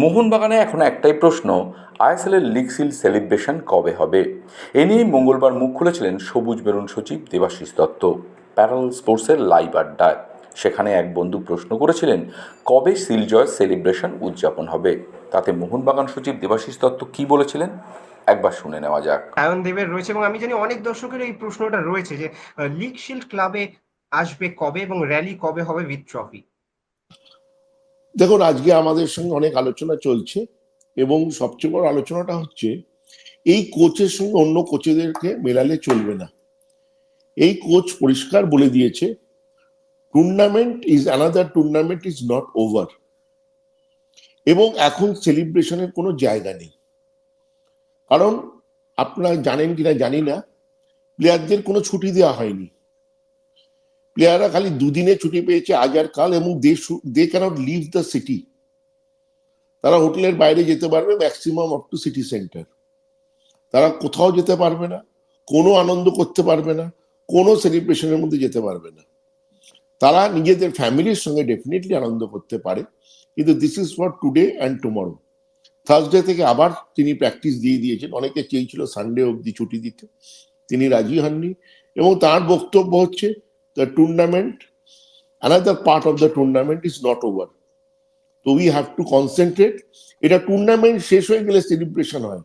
মোহনবাগানে এখন একটাই প্রশ্ন আইএসএলের লিগ সিল সেলিব্রেশন কবে হবে? এ নিয়ে মঙ্গলবার মুখ খুলেছিলেন সবুজ বেরুন সচিব দেবাশিস দত্ত, প্যারাল স্পোর্টসের লাইভ আড্ডায়। সেখানে এক বন্ধু প্রশ্ন করেছিলেন, কবে সিল জয় সেলিব্রেশন উদযাপন হবে? তাতে মোহনবাগান সচিব দেবাশিস দত্ত কী বলেছিলেন? একবার শুনে নেওয়া যাক। আয়ন দেবের রয়েছে এবং আমি জানি অনেক দর্শকের এই প্রশ্নটা রয়েছে যে লিগ শিল্ড ক্লাবে আসবে কবে এবং র্যালি কবে হবে উইথ ট্রফি দেখুন, আজকে আমাদের সঙ্গে অনেক আলোচনা চলছে এবং সবচেয়ে বড় আলোচনাটা হচ্ছে, এই কোচের সঙ্গে অন্য কোচেদেরকে মেলালে চলবে না। এই কোচ পরিষ্কার বলে দিয়েছে tournament is another tournament is not over এবং এখন সেলিব্রেশনের কোনো জায়গা নেই। কারণ আপনারা জানেন কিনা জানি না, প্লেয়ারদের কোনো ছুটি দেওয়া হয়নি। প্লেয়াররা খালি দুদিনে ছুটি পেয়েছে, আজ আর কাল, এবং they cannot leave the city তারা হোটেলের বাইরে যেতে পারবে maximum up to city centre তারা কোথাও যেতে পারবে না, কোনো আনন্দ করতে পারবে না, কোনো সেলিব্রেশনের মধ্যে যেতে পারবে না। তারা নিজেদের ফ্যামিলির সঙ্গে ডেফিনেটলি আনন্দ করতে পারে, কিন্তু this is for today and tomorrow Thursday থেকে আবার তিনি প্র্যাকটিস দিয়ে দিয়েছেন, অনেকে চেয়েছিল সানডে অবধি ছুটি দিতে, তিনি রাজি হননি, এবং তার বক্তব্য হচ্ছে the tournament, another part of the tournament is not over. So we have to concentrate. এটা টুর্নামেন্ট শেষ হয়ে গেলে সেলিব্রেশন হয়।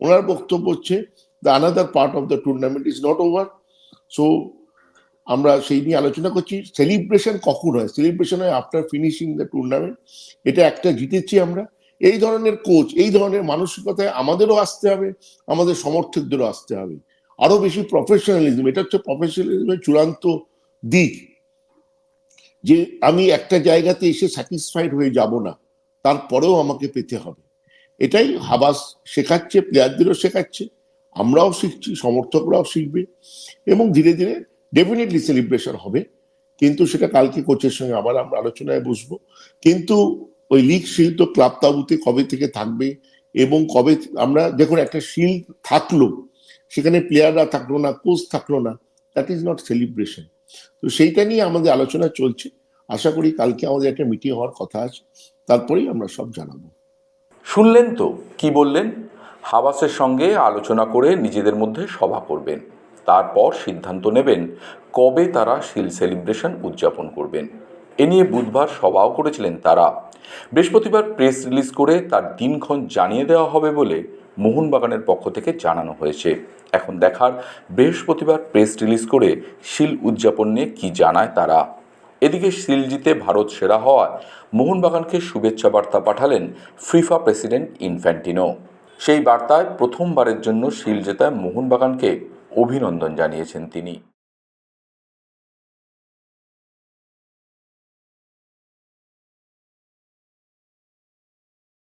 ওনার বক্তব্য হচ্ছে the another part of the tournament is not over so আমরা সেই নিয়ে আলোচনা করছি। সেলিব্রেশন কখন হয়? সেলিব্রেশন হয় আফটার ফিনিশিং দ্য টুর্নামেন্ট এটা একটা জিতেছি আমরা। এই ধরনের কোচ এই ধরনের মানসিকতায় আমাদেরও আসতে হবে আমাদের সমর্থকদেরও আসতে হবে। আরও বেশি প্রফেশনালিজম এটা হচ্ছে প্রফেশনালিজমের চূড়ান্ত দিক, যে আমি একটা জায়গাতে এসে স্যাটিসফাইড হয়ে যাব না, তারপরেও আমাকে পেতে হবে। এটাই হাবাস শেখাচ্ছে, প্লেয়ারদেরও শেখাচ্ছে, আমরাও শিখছি, সমর্থকরাও শিখবে এবং ধীরে ধীরে ডেফিনেটলি সেলিব্রেশন হবে। কিন্তু সেটা কালকে কোচের সঙ্গে আবার আমরা আলোচনায় বসবো। কিন্তু ওই লিগ শিল্ড তো ক্লাব তাবুতে কবে থেকে থাকবে এবং কবে আমরা দেখুন একটা শিল্ড থাকল, সেখানে প্লেয়াররা থাকল না কোচ থাকল না দ্যাট ইজ নট সেলিব্রেশন তো সেইটা নিয়ে আমাদের আলোচনা চলছে। আশা করি কালকে আমাদের একটা মিটিং হওয়ার কথা আছে। তারপরেই আমরা সব জানাব। শুনলেন তো? কি বললেন? হাবাসের সঙ্গে আলোচনা করে নিজেদের মধ্যে সভা করবেন। তারপর সিদ্ধান্ত নেবেন কবে তারা শিল সেলিব্রেশন উদযাপন করবেন। এ নিয়ে বুধবার সভাও করেছিলেন তারা। বৃহস্পতিবার প্রেস রিলিজ করে তার দিনক্ষণ জানিয়ে দেওয়া হবে বলে মোহনবাগানের পক্ষ থেকে জানানো হয়েছে। এখন দেখার বৃহস্পতিবার প্রেস রিলিজ করে শিল উদযাপন নিয়ে কী জানায় তারা। এদিকে শিল জিতে ভারত সেরা হওয়ায় মোহনবাগানকে শুভেচ্ছা বার্তা পাঠালেন ফিফা প্রেসিডেন্ট ইনফ্যান্টিনো। সেই বার্তায় প্রথমবারের জন্য শিল জেতায় মোহনবাগানকে অভিনন্দন জানিয়েছেন তিনি।